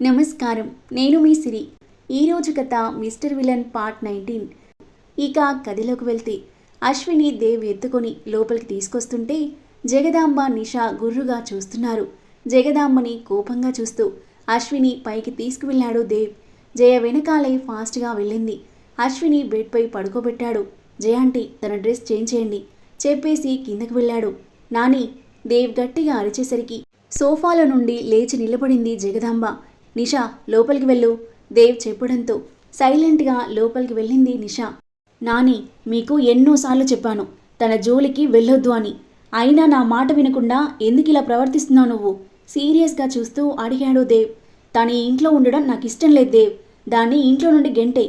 నమస్కారం. నేను మీ సిరి. ఈరోజు కథ మిస్టర్ విలన్ పార్ట్ నైన్టీన్. ఇక గదిలోకి వెళ్తే అశ్విని దేవ్ ఎత్తుకొని లోపలికి తీసుకొస్తుంటే జగదాంబ నిషా గుర్రుగా చూస్తున్నారు. జగదాంబని కోపంగా చూస్తూ అశ్విని పైకి తీసుకువెళ్ళాడు దేవ్. జయ వెనకాలే ఫాస్ట్గా వెళ్ళింది. అశ్విని బెడ్పై పడుకోబెట్టాడు. జయ జయాంటి తన డ్రెస్ చేంజ్ చేయండి చెప్పేసి కిందకు వెళ్ళాడు. నాని దేవ్ గట్టిగా అరిచేసరికి సోఫాలో నుండి లేచి నిలబడింది జగదాంబ. నిషా లోపలికి వెళ్ళు. దేవ్ చెప్పడంతో సైలెంట్గా లోపలికి వెళ్ళింది నిషా. నాని మీకు ఎన్నోసార్లు చెప్పాను తన జోలికి వెళ్ళొద్దు అని. అయినా నా మాట వినకుండా ఎందుకు ఇలా ప్రవర్తిస్తున్నావు నువ్వు? సీరియస్గా చూస్తూ అడిగాడు దేవ్. తను ఇంట్లో ఉండడం నాకు ఇష్టం లేదు దేవ్. దాన్ని ఇంట్లో నుండి గెంటే.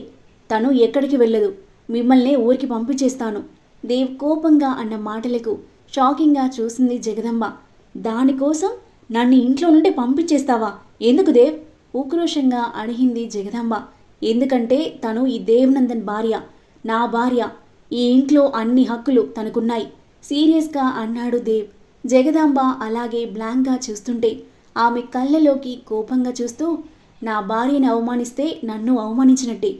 తను ఎక్కడికి వెళ్ళదు. మిమ్మల్ని ఊరికి పంపించేస్తాను. దేవ్ కోపంగా అన్న మాటలకు షాకింగ్గా చూసింది జగదంబ. దానికోసం నన్ను ఇంట్లో నుండి పంపించేస్తావా? ఎందుకు దేవ్? ఉక్రోషంగా అడిగింది జగదాంబ. ఎందుకంటే తను ఈ దేవనందన్ భార్య నా భార్య. ఈ ఇంట్లో అన్ని హక్కులు తనకున్నాయి. సీరియస్గా అన్నాడు దేవ్. జగదాంబ అలాగే బ్లాంక్గా చూస్తుంటే ఆమె కళ్ళలోకి కోపంగా చూస్తూ నా భార్యని అవమానిస్తే నన్ను అవమానించినట్టే.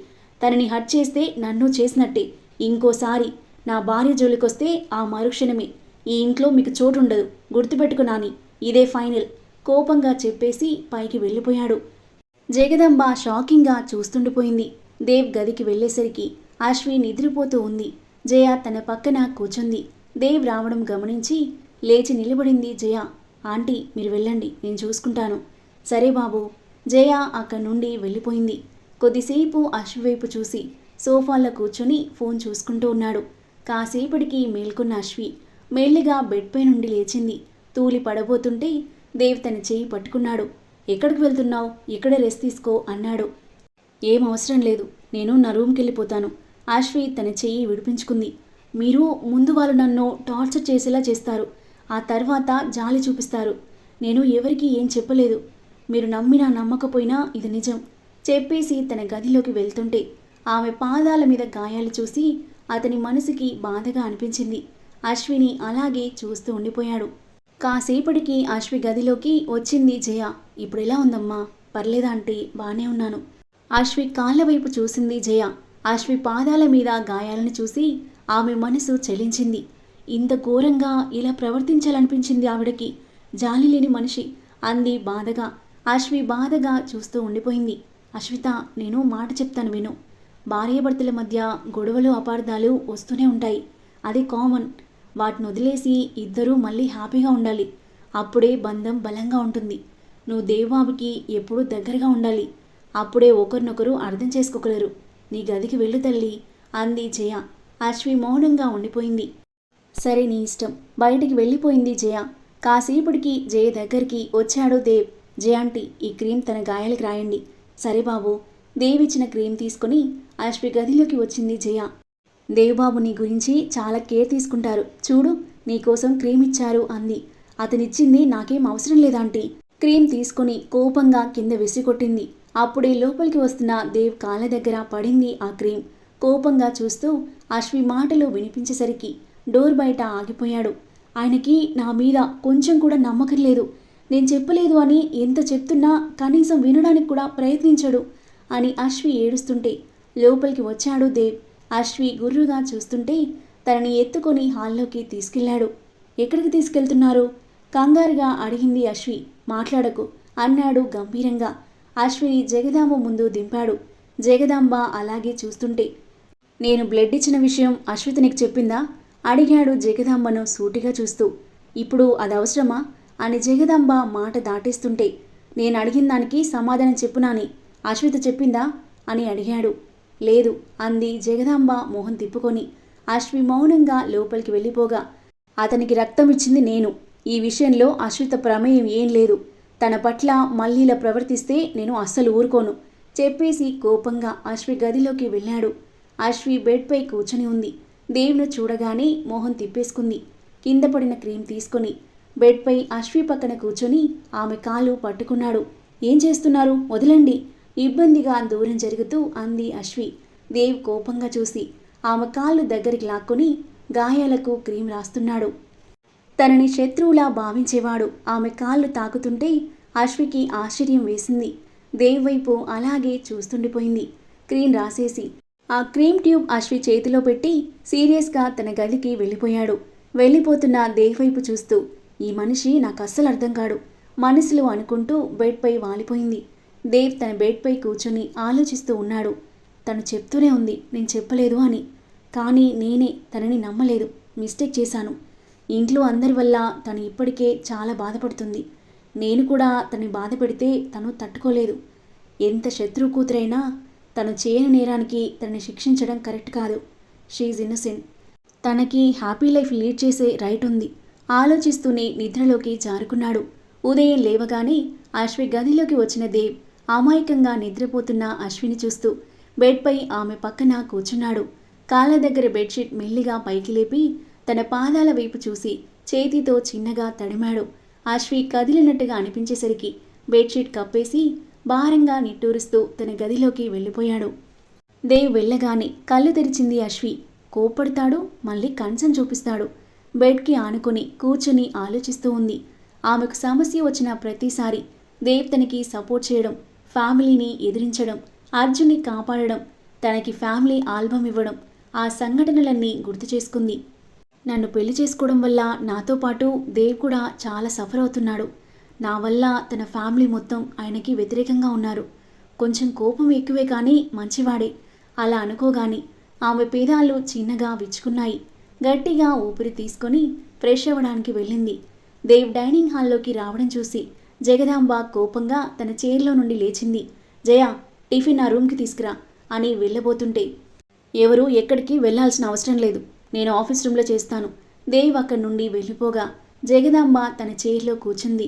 తనని హట్ చేస్తే నన్ను చేసినట్టే. ఇంకోసారి నా భార్య జోలికొస్తే ఆ మరుక్షణమే. ఈ ఇంట్లో మీకు చోటు ఉండదు గుర్తుపెట్టుకున్నాని ఇదే ఫైనల్. కోపంగా చెప్పేసి పైకి వెళ్ళిపోయాడు. జగదంబ షాకింగ్గా చూస్తుండిపోయింది. దేవ్ గదికి వెళ్ళేసరికి అశ్వి నిద్రపోతూ ఉంది. జయ తన పక్కన కూర్చుంది. దేవ్ రావడం గమనించి లేచి నిలబడింది జయ. ఆంటీ మీరు వెళ్ళండి నేను చూసుకుంటాను. సరే బాబు. జయ అక్కడి నుండి వెళ్ళిపోయింది. కొద్దిసేపు అశ్వి వైపు చూసి సోఫాలో కూర్చొని ఫోన్ చూసుకుంటూ ఉన్నాడు. కాసేపటికి మేల్కొన్న అశ్వి మెల్లిగా బెడ్పై నుండి లేచింది. తూలి పడబోతుంటే దేవ్ తన చేయి పట్టుకున్నాడు. ఎక్కడికి వెళ్తున్నావు? ఇక్కడే రెస్ట్ తీసుకో అన్నాడు. ఏం అవసరం లేదు. నేను నా రూమ్కి వెళ్ళిపోతాను. అశ్వి తన చెయ్యి విడిపించుకుంది. మీరు ముందు వాళ్ళు నన్ను టార్చర్ చేసేలా చేస్తారు. ఆ తర్వాత జాలి చూపిస్తారు. నేను ఎవరికీ ఏం చెప్పలేదు. మీరు నమ్మినా నమ్మకపోయినా ఇది నిజం. చెప్పేసి తన గదిలోకి వెళ్తుంటే ఆమె పాదాల మీద గాయాలు చూసి అతని మనసుకి బాధగా అనిపించింది. అశ్విని అలాగే చూస్తూ ఉండిపోయాడు. కాసేపటికి అశ్వి గదిలోకి వచ్చింది జయ. ఇప్పుడు ఎలా ఉందమ్మా? పర్లేదా అంటే బాగానే ఉన్నాను. అశ్వి కాళ్ళ వైపు చూసింది జయ. అశ్వి పాదాల మీద గాయాలను చూసి ఆమె మనసు చలించింది. ఇంత ఘోరంగా ఇలా ప్రవర్తించాలనిపించింది ఆవిడకి. జాలి లేని మనిషి అంది బాధగా. అశ్వి బాధగా చూస్తూ ఉండిపోయింది. అశ్విత నేను మాట చెప్తాను విను. భార్యాభర్తల మధ్య గొడవలు అపార్థాలు వస్తూనే ఉంటాయి. అది కామన్. వాటిని వదిలేసి ఇద్దరూ మళ్ళీ హ్యాపీగా ఉండాలి. అప్పుడే బంధం బలంగా ఉంటుంది. నువ్వు దేవబాబుకి ఎప్పుడూ దగ్గరగా ఉండాలి. అప్పుడే ఒకరినొకరు అర్థం చేసుకోగలరు. నీ గదికి వెళ్ళు తల్లి అంది జయ. అశ్వి మౌనంగా ఉండిపోయింది. సరే నీ ఇష్టం. బయటికి వెళ్ళిపోయింది జయ. కాసేపటికి జయ దగ్గరికి వచ్చాడు దేవ్. జయాంటి ఈ క్రీమ్ తన గాయాలకు రాయండి. సరే బాబు. దేవ్ ఇచ్చిన క్రీమ్ తీసుకొని అశ్వి గదిలోకి వచ్చింది జయ. దేవబాబు నీ గురించి చాలా కేర్ తీసుకుంటారు. చూడు నీకోసం క్రీమ్ ఇచ్చారు అంది. అతనిచ్చింది నాకేం అవసరం లేదాంటీ క్రీమ్ తీసుకుని కోపంగా కింద విసిగొట్టింది అప్పుడే లోపలికి వస్తున్న దేవ్ కాళ్ళ దగ్గర పడింది ఆ క్రీమ్. కోపంగా చూస్తూ అశ్వి మాటలు వినిపించేసరికి డోర్ బయట ఆగిపోయాడు. ఆయనకి నా మీద కొంచెం కూడా నమ్మకం లేదు. నేను చెప్పలేదు అని ఎంత చెప్తున్నా కనీసం వినడానికి కూడా ప్రయత్నించడు అని అశ్వి ఏడుస్తుంటే లోపలికి వచ్చాడు దేవ్. అశ్వి గుర్రుగా చూస్తుంటే తనని ఎత్తుకొని హాల్లోకి తీసుకెళ్ళాడు ఎక్కడికి తీసుకెళ్తున్నారు? కంగారుగా అడిగింది అశ్వి. మాట్లాడకు అన్నాడు గంభీరంగా. అశ్విని జగదాంబ ముందు దింపాడు. జగదాంబ అలాగే చూస్తుంటే నేను బ్లడ్ ఇచ్చిన విషయం అశ్విత నీకు చెప్పిందా? అడిగాడు జగదాంబను సూటిగా చూస్తూ. ఇప్పుడు అది అవసరమా? అని జగదాంబ మాట దాటేస్తుంటే నేను అడిగిన దానికి సమాధానం చెప్పునాని అశ్విత చెప్పిందా? అని అడిగాడు. లేదు అంది జగదాంబ మొహం తిప్పుకొని. అశ్వి మౌనంగా లోపలికి వెళ్ళిపోగా అతనికి రక్తం ఇచ్చింది నేను. ఈ విషయంలో అశ్విత ప్రమేయం ఏం లేదు. తన పట్ల మళ్ళీలా ప్రవర్తిస్తే నేను అస్సలు ఊరుకోను. చెప్పేసి కోపంగా అశ్వి గదిలోకి వెళ్ళాడు. అశ్వి బెడ్పై కూర్చొని ఉంది. దేవును చూడగానే మోహన్ తిప్పేసుకుంది. కింద పడిన క్రీమ్ తీసుకొని బెడ్పై అశ్వి పక్కన కూర్చొని ఆమె కాలు పట్టుకున్నాడు. ఏం చేస్తున్నారు? వదలండి. ఇబ్బందిగా దూరం జరుగుతూ అంది అశ్వి. దేవ్ కోపంగా చూసి ఆమె కాళ్ళు దగ్గరికి లాక్కుని గాయాలకు క్రీమ్ రాస్తున్నాడు. తనని శత్రువులా భావించేవాడు ఆమె కాళ్ళు తాకుతుంటే అశ్వికి ఆశ్చర్యం వేసింది. దేవ్ వైపు అలాగే చూస్తుండిపోయింది. క్రీమ్ రాసేసి ఆ క్రీమ్ ట్యూబ్ అశ్వి చేతిలో పెట్టి సీరియస్గా తన గదికి వెళ్ళిపోయాడు. వెళ్ళిపోతున్న దేవ్ వైపు చూస్తూ ఈ మనిషి నాకు అస్సలు అర్థం కాడు మనసులో అనుకుంటూ బెడ్పై వాలిపోయింది. దేవ్ తన బెడ్పై కూర్చొని ఆలోచిస్తూ ఉన్నాడు. తను చెప్తూనే ఉంది నేను చెప్పలేదు అని. కానీ నేనే తనని నమ్మలేదు. మిస్టేక్ చేశాను. ఇంట్లో అందరి వల్ల తను ఇప్పటికే చాలా బాధపడుతుంది. నేను కూడా తనని బాధ పెడితే తను తట్టుకోలేదు. ఎంత శత్రు కూతురైనా తను చేయని నేరానికి తనని శిక్షించడం కరెక్ట్ కాదు. షీఈ్ ఇన్నసెంట్ తనకి హ్యాపీ లైఫ్ లీడ్ చేసే రైట్ ఉంది. ఆలోచిస్తూనే నిద్రలోకి జారుకున్నాడు. ఉదయం లేవగానే అశ్వి గదిలోకి వచ్చిన దేవ్ అమాయకంగా నిద్రపోతున్న అశ్విని చూస్తూ బెడ్పై ఆమె పక్కన కూర్చున్నాడు. కాళ్ళ దగ్గర బెడ్షీట్ మెల్లిగా పైకి లేపి తన పాదాల వైపు చూసి చేతితో చిన్నగా తడిమాడు. అశ్వి కదిలినట్టుగా అనిపించేసరికి బెడ్షీట్ కప్పేసి భారంగా నిట్టూరుస్తూ తన గదిలోకి వెళ్ళిపోయాడు. దేవ్ వెళ్ళగానే కళ్ళు తెరిచింది అశ్వి. కోప్పడతాడు మళ్ళీ కంచం చూపిస్తాడు. బెడ్కి ఆనుకొని కూర్చుని ఆలోచిస్తూ ఉంది. ఆమెకు సమస్య వచ్చిన ప్రతిసారి దేవ్ తనకి సపోర్ట్ చేయడం ఫ్యామిలీని ఎదిరించడం అర్జున్ని కాపాడడం తనకి ఫ్యామిలీ ఆల్బమ్ ఇవ్వడం ఆ సంఘటనలన్నీ గుర్తు చేసుకుంది. నన్ను పెళ్ళి చేసుకోవడం వల్ల నాతో పాటు దేవ్ కూడా చాలా సఫర్ అవుతున్నాడు. నా వల్ల తన ఫ్యామిలీ మొత్తం ఆయనకి వ్యతిరేకంగా ఉన్నారు. కొంచెం కోపం ఎక్కువే కానీ మంచివాడే. అలా అనుకోగాని ఆమె పేదాలు చిన్నగా విచ్చుకున్నాయి. గట్టిగా ఊపిరి తీసుకొని ఫ్రెష్ అవ్వడానికి వెళ్ళింది. దేవ్ డైనింగ్ హాల్లోకి రావడం చూసి జగదాంబ కోపంగా తన చైర్లో నుండి లేచింది. జయ టిఫిన్ నా రూమ్కి తీసుకురా అని వెళ్ళబోతుంటే ఎవరు ఎక్కడికి వెళ్ళాల్సిన అవసరం లేదు. నేను ఆఫీస్ రూమ్లో చేస్తాను. దేవ్ అక్కడి నుండి వెళ్ళిపోగా జగదాంబ తన చైర్లో కూర్చుంది.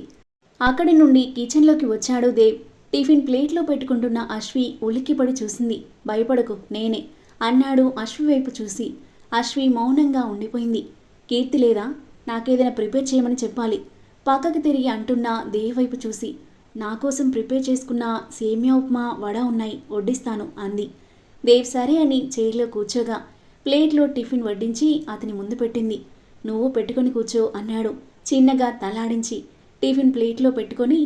అక్కడి నుండి కిచెన్లోకి వచ్చాడు దేవ్. టిఫిన్ ప్లేట్లో పెట్టుకుంటున్న అశ్వి ఉలిక్కిపడి చూసింది. భయపడకు నేనే అన్నాడు అశ్వి వైపు చూసి. అశ్వి మౌనంగా ఉండిపోయింది. కీర్తి లేదా? నాకేదైనా ప్రిపేర్ చేయమని చెప్పాలి. పక్కకి తిరిగి అంటున్న దేవి వైపు చూసి నా కోసం ప్రిపేర్ చేసుకున్న సేమియా ఉప్మా వడ ఉన్నాయి వడ్డిస్తాను అంది. దేవ్ సరే అని చైర్లో కూర్చోగా ప్లేట్లో టిఫిన్ వడ్డించి అతని ముందు పెట్టింది. నువ్వు పెట్టుకొని కూర్చో అన్నాడు చిన్నగా తలాడించి టిఫిన్ ప్లేట్లో పెట్టుకొని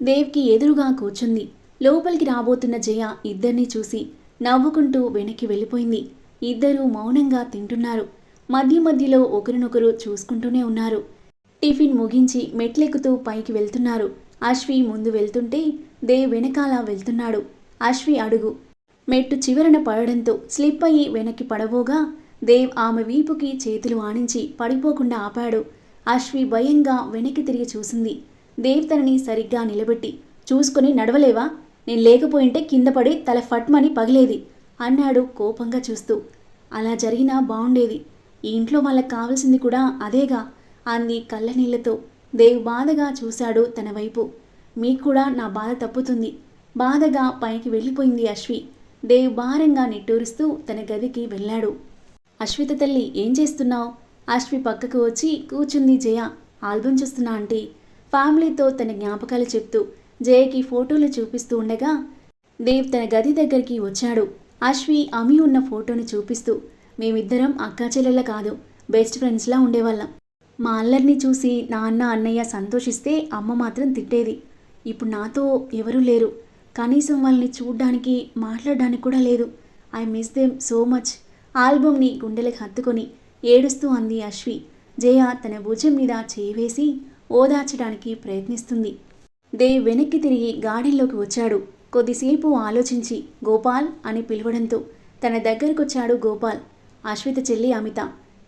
దేవ్కి ఎదురుగా కూర్చుంది. లోపలికి రాబోతున్న జయ ఇద్దరినీ చూసి నవ్వుకుంటూ వెనక్కి వెళ్ళిపోయింది. ఇద్దరూ మౌనంగా తింటున్నారు. మధ్య మధ్యలో ఒకరినొకరు చూసుకుంటూనే ఉన్నారు. టిఫిన్ ముగించి మెట్లెక్కుతూ పైకి వెళ్తున్నారు. అశ్వి ముందు వెళ్తుంటే దేవ్ వెనకాల వెళ్తున్నాడు. అశ్వి అడుగు. మెట్టు చివరన పడడంతో స్లిప్ అయ్యి వెనక్కి పడబోగా దేవ్ ఆమె వీపుకి చేతులు ఆనించి పడిపోకుండా ఆపాడు. అశ్వి భయంగా వెనక్కి తిరిగి చూసింది. దేవ్ తనని సరిగ్గా నిలబెట్టి చూసుకుని నడవలేవా? నేను లేకపోయింటే కింద పడి తల ఫట్మని పగిలేది అన్నాడు కోపంగా చూస్తూ. అలా జరిగినా బాగుండేది ఈ ఇంట్లో వాళ్ళకి కావాల్సింది కూడా అదేగా. అంది కళ్ళనీళ్ళతో. దేవ్ బాధగా చూశాడు తన వైపు. మీకు కూడా నా బాధ తప్పుతుంది. బాధగా పైకి వెళ్ళిపోయింది అశ్వి. దేవ్ భారంగా నిట్టూరుస్తూ తన గదికి వెళ్ళాడు. అశ్విత తల్లి ఏం చేస్తున్నావు అశ్వి పక్కకు వచ్చి కూర్చుంది జయ. ఆల్బమ్ చూస్తున్నా ఆంటీ ఫ్యామిలీతో తన జ్ఞాపకాలు చెప్తూ జయకి ఫోటోలు చూపిస్తూ ఉండగా దేవ్ తన గది దగ్గరికి వచ్చాడు. అశ్వి అమి ఉన్న ఫోటోను చూపిస్తూ మేమిద్దరం అక్కా చెల్లెళ్ళ కాదు బెస్ట్ ఫ్రెండ్స్లా ఉండేవాళ్ళం. మా అల్లరిని చూసి నాన్న అన్నయ్య సంతోషిస్తే అమ్మ మాత్రం తిట్టేది. ఇప్పుడు నాతో ఎవరూ లేరు. కనీసం వాళ్ళని చూడ్డానికి మాట్లాడడానికి కూడా లేదు. I miss them so much. ఆల్బమ్ని గుండెలకు హత్తుకొని ఏడుస్తూ అంది అశ్వి. జయ తన భుజం మీద చేయివేసి ఓదార్చడానికి ప్రయత్నిస్తుంది. దేవ్ వెనక్కి తిరిగి గార్డెన్లోకి వచ్చాడు. కొద్దిసేపు ఆలోచించి గోపాల్ అని పిలవడంతో తన దగ్గరకొచ్చాడు గోపాల్. అశ్విత చెల్లి అమిత.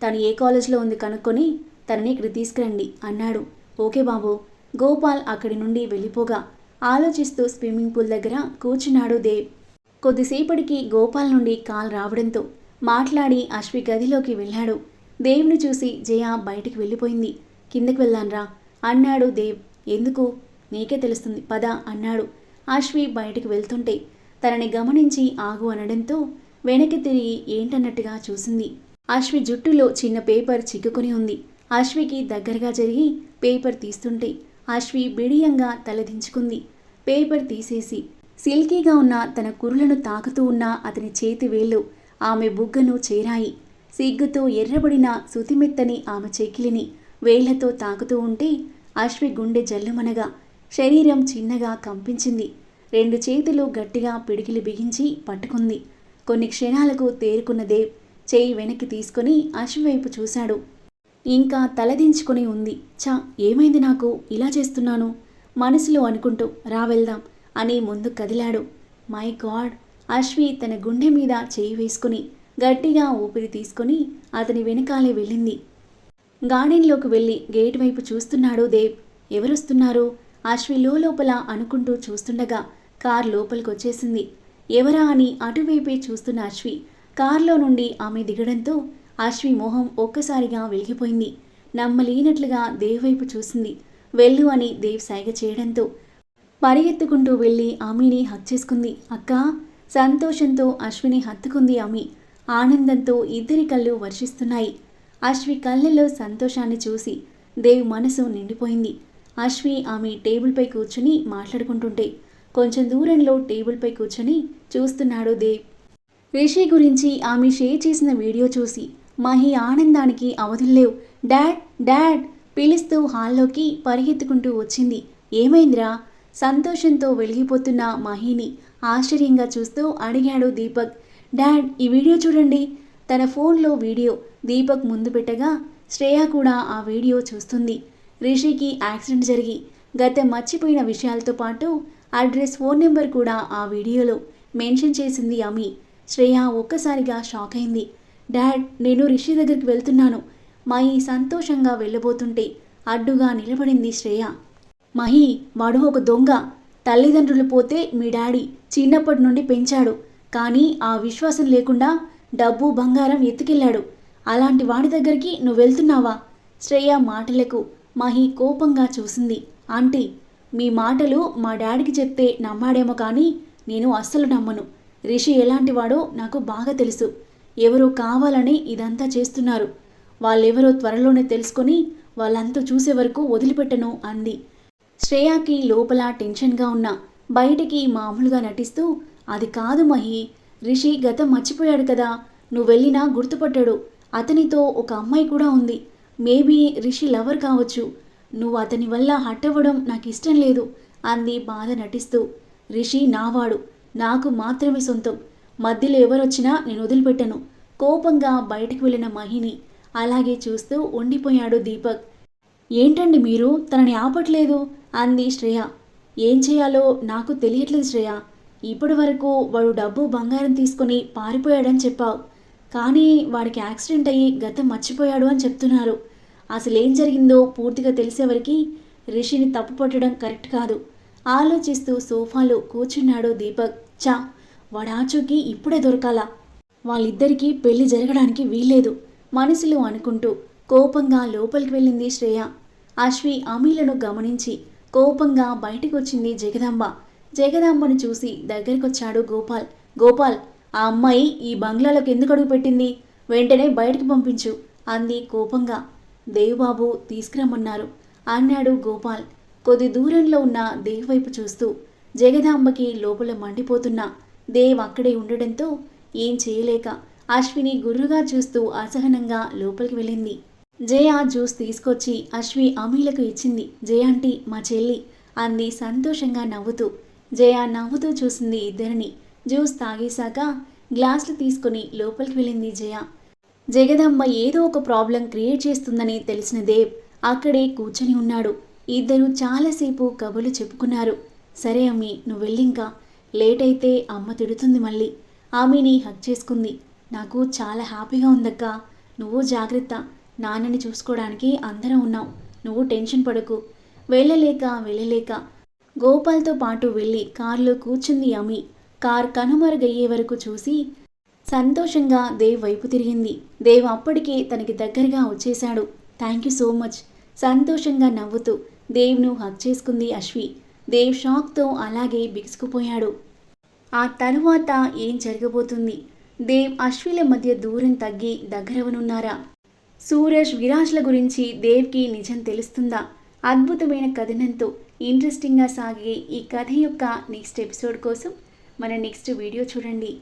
తను ఏ కాలేజ్లో ఉంది కనుక్కొని తనని ఇక్కడ తీసుకురండి అన్నాడు. ఓకే బాబు. గోపాల్ అక్కడి నుండి వెళ్ళిపోగా ఆలోచిస్తూ స్విమ్మింగ్ పూల్ దగ్గర కూర్చున్నాడు దేవ్. కొద్దిసేపటికి గోపాల్ నుండి కాల్ రావడంతో మాట్లాడి అశ్వి గదిలోకి వెళ్ళాడు. దేవ్ను చూసి జయ బయటికి వెళ్ళిపోయింది. కిందకి వెళ్ళాన్రా అన్నాడు దేవ్. ఎందుకు? నీకే తెలుస్తుంది. పద అన్నాడు. అశ్వి బయటికి వెళ్తుంటే తనని గమనించి ఆగు అనడంతో వెనక్కి తిరిగి ఏంటన్నట్టుగా చూసింది. అశ్వి జుట్టులో చిన్న పేపర్ చిక్కుకొని ఉంది. అశ్వికి దగ్గరగా జరిగి పేపర్ తీస్తుంటే అశ్వి బిడియంగా తలదించుకుంది పేపర్ తీసేసి సిల్కీగా ఉన్న తన కురులను తాకుతూ ఉన్న అతని చేతి వేళ్ళు ఆమె బుగ్గను చేరాయి. సిగ్గుతో ఎర్రబడిన సుతిమెత్తని ఆమె చెకిలిని వేళ్ళతో తాకుతూ ఉంటే అశ్వి గుండె జల్లుమనగా శరీరం చిన్నగా కంపించింది. రెండు చేతులు గట్టిగా పిడికిలి బిగించి పట్టుకుంది. కొన్ని క్షణాలకు తేరుకున్న దేవ్ చేయి వెనక్కి తీసుకుని అశ్వి వైపు చూశాడు. ఇంకా తలదించుకుని ఉంది. చా ఏమైంది నాకు? ఇలా చేస్తున్నాను? మనసులో అనుకుంటూ రా వెళ్దాం అని ముందు కదిలాడు. My God! అశ్వి తన గుండె మీద చేయి వేసుకుని గట్టిగా ఊపిరి తీసుకుని అతని వెనకాలే వెళ్ళింది. గార్డెన్లోకి వెళ్ళి గేట్ వైపు చూస్తున్నాడు దేవ్. ఎవరొస్తున్నారు? అశ్వి లోపల అనుకుంటూ చూస్తుండగా కార్ లోపలికి వచ్చేసింది ఎవరా అని అటువైపే చూస్తున్న అశ్వి కార్లో నుండి ఆమె దిగడంతో అశ్వి మొహం ఒక్కసారిగా వెలిగిపోయింది. నమ్మలేనట్లుగా దేవ్ వైపు చూసింది. వెళ్ళు అని దేవ్ సైగ చేయడంతో పరిగెత్తుకుంటూ వెళ్ళి ఆమెని హక్ చేసుకుంది. అక్క! సంతోషంతో అశ్విని హత్తుకుంది ఆమె. ఆనందంతో ఇద్దరి కళ్ళు వర్షిస్తున్నాయి. అశ్వి కళ్ళల్లో సంతోషాన్ని చూసి దేవ్ మనసు నిండిపోయింది. అశ్వి ఆమె టేబుల్పై కూర్చుని మాట్లాడుకుంటుంటే కొంచెం దూరంలో టేబుల్పై కూర్చొని చూస్తున్నాడు దేవ్. రిషి గురించి ఆమె షేర్ చేసిన వీడియో చూసి మహి ఆనందానికి అవధుల్లేవు డాడ్ డాడ్ పిలుస్తూ హాల్లోకి పరిగెత్తుకుంటూ వచ్చింది. ఏమైందిరా? సంతోషంతో వెలిగిపోతున్న మహిని ఆశ్చర్యంగా చూస్తూ అడిగాడు దీపక్. డాడ్ ఈ వీడియో చూడండి. తన ఫోన్లో వీడియో. దీపక్ ముందు పెట్టగా శ్రేయ కూడా ఆ వీడియో చూస్తుంది. రిషికి యాక్సిడెంట్ జరిగి గత మర్చిపోయిన విషయాలతో పాటు అడ్రస్ ఫోన్ నెంబర్ కూడా ఆ వీడియోలో మెన్షన్ చేసింది అమి. శ్రేయ ఒక్కసారిగా షాక్ అయింది. డాడ్ నేను రిషి దగ్గరికి వెళ్తున్నాను. మహి సంతోషంగా వెళ్ళబోతుంటే అడ్డుగా నిలబడింది శ్రేయ. మహి వాడు ఒక దొంగ. తల్లిదండ్రులు పోతే మీ డాడీ చిన్నప్పటి నుండి పెంచాడు. కానీ ఆ విశ్వాసం లేకుండా డబ్బు బంగారం ఎత్తుకెళ్ళాడు. అలాంటి వాడి దగ్గరికి నువ్వు వెళ్తున్నావా? శ్రేయ మాటలకు మహి కోపంగా చూసింది. ఆంటీ మీ మాటలు మా డాడీకి చెప్తే నమ్మాడేమో కానీ నేను అస్సలు నమ్మను. రిషి ఎలాంటివాడో నాకు బాగా తెలుసు. ఎవరో కావాలని ఇదంతా చేస్తున్నారు. వాళ్ళెవరో త్వరలోనే తెలుసుకొని వాళ్ళంతా చూసే వరకు వదిలిపెట్టను అంది. శ్రేయాకి లోపల టెన్షన్గా ఉన్న. బయటికి మామూలుగా నటిస్తూ అది కాదు మహి రిషి గతం మర్చిపోయాడు కదా నువ్వు వెళ్ళినా గుర్తుపట్టాడు. అతనితో ఒక అమ్మాయి కూడా ఉంది. మేబీ రిషి లవర్ కావచ్చు. నువ్వు అతని వల్ల హట్టవ్వడం నాకు ఇష్టం లేదు అంది బాధ నటిస్తూ. రిషి నావాడు. నాకు మాత్రమే సొంతం. మధ్యలో ఎవరొచ్చినా నేను వదిలిపెట్టను. కోపంగా బయటికి వెళ్ళిన మహిని అలాగే చూస్తూ ఉండిపోయాడు దీపక్. ఏంటండి మీరు? తనని ఆపట్లేదు? అంది శ్రేయ. ఏం చేయాలో నాకు తెలియట్లేదు శ్రేయ. ఇప్పటి వరకు వాడు డబ్బు బంగారం తీసుకొని పారిపోయాడని చెప్పావు. కానీ వాడికి యాక్సిడెంట్ అయ్యి గతం మర్చిపోయాడు అని చెప్తున్నారు. అసలు ఏం జరిగిందో పూర్తిగా తెలిసేవరికి రిషిని తప్పు పట్టడం కరెక్ట్ కాదు. ఆలోచిస్తూ సోఫాలో కూర్చున్నాడు దీపక్. చా వాడాచూకి ఇప్పుడే దొరకాల. వాళ్ళిద్దరికీ పెళ్ళి జరగడానికి వీల్లేదు మనసులో అనుకుంటూ కోపంగా లోపలికి వెళ్ళింది శ్రేయ. అశ్వి అమీలను గమనించి కోపంగా బయటికి వచ్చింది జగదాంబ. జగదాంబను చూసి దగ్గరికొచ్చాడు గోపాల్. గోపాల్ ఆ అమ్మాయి ఈ బంగ్లాలోకి ఎందుకు అడుగు పెట్టింది? వెంటనే బయటికి పంపించు అంది కోపంగా. దేవబాబు తీసుకురమ్మన్నారు అన్నాడు గోపాల్. కొద్ది దూరంలో ఉన్న దేవ్ వైపు చూస్తూ జగదాంబకి లోపల మండిపోతున్న దేవ్ అక్కడే ఉండడంతో ఏం చేయలేక అశ్విని గుర్రుగా చూస్తూ అసహనంగా లోపలికి వెళ్ళింది. జయ జ్యూస్ తీసుకొచ్చి అశ్వి అమీలకు ఇచ్చింది. జయ జయాంటి మా చెల్లి అంది సంతోషంగా నవ్వుతూ. జయ నవ్వుతూ చూసింది ఇద్దరిని. జ్యూస్ తాగేశాక గ్లాసులు తీసుకుని లోపలికి వెళ్ళింది జయ. జగదమ్మ ఏదో ఒక ప్రాబ్లం క్రియేట్ చేస్తుందని తెలిసిన దేవ్ అక్కడే కూర్చొని ఉన్నాడు. ఇద్దరు చాలాసేపు కబుర్లు చెప్పుకున్నారు. సరే అమ్మి నువ్వు వెళ్ళింకా? లేట్ అయితే అమ్మ తిడుతుంది మళ్ళీ. ఆమెని హక్ చేసుకుంది. నాకు చాలా హ్యాపీగా ఉందక్క. నువ్వు జాగ్రత్త. నాన్నని చూసుకోవడానికి అందరం ఉన్నావు నువ్వు టెన్షన్ పడకు. వెళ్ళలేక వెళ్ళలేక. గోపాల్తో పాటు వెళ్ళి కారులో కూర్చుంది అమి. కార్ కనుమరుగయ్యే వరకు చూసి సంతోషంగా దేవ్ వైపు తిరిగింది. దేవ్ అప్పటికే తనకి దగ్గరగా వచ్చేశాడు. Thank you so much. సంతోషంగా నవ్వుతూ దేవ్ను హక్ చేసుకుంది అశ్వి. దేవ్ షాక్తో అలాగే బిగుసుకుపోయాడు. ఆ తరువాత ఏం జరగబోతుంది? దేవ్ అశ్విల మధ్య దూరం తగ్గి దగ్గరవనున్నారా? సూరజ్ విరాజ్ల గురించి దేవ్కి నిజం తెలుస్తుందా? అద్భుతమైన కథనంతో ఇంట్రెస్టింగ్గా సాగే ఈ కథ యొక్క నెక్స్ట్ ఎపిసోడ్ కోసం మన నెక్స్ట్ వీడియో చూడండి.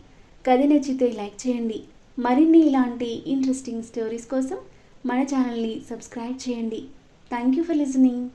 కథ నచ్చితే లైక్ చేయండి. మరిన్ని ఇలాంటి ఇంట్రెస్టింగ్ స్టోరీస్ కోసం మన ఛానల్ని సబ్స్క్రైబ్ చేయండి. Thank you for listening.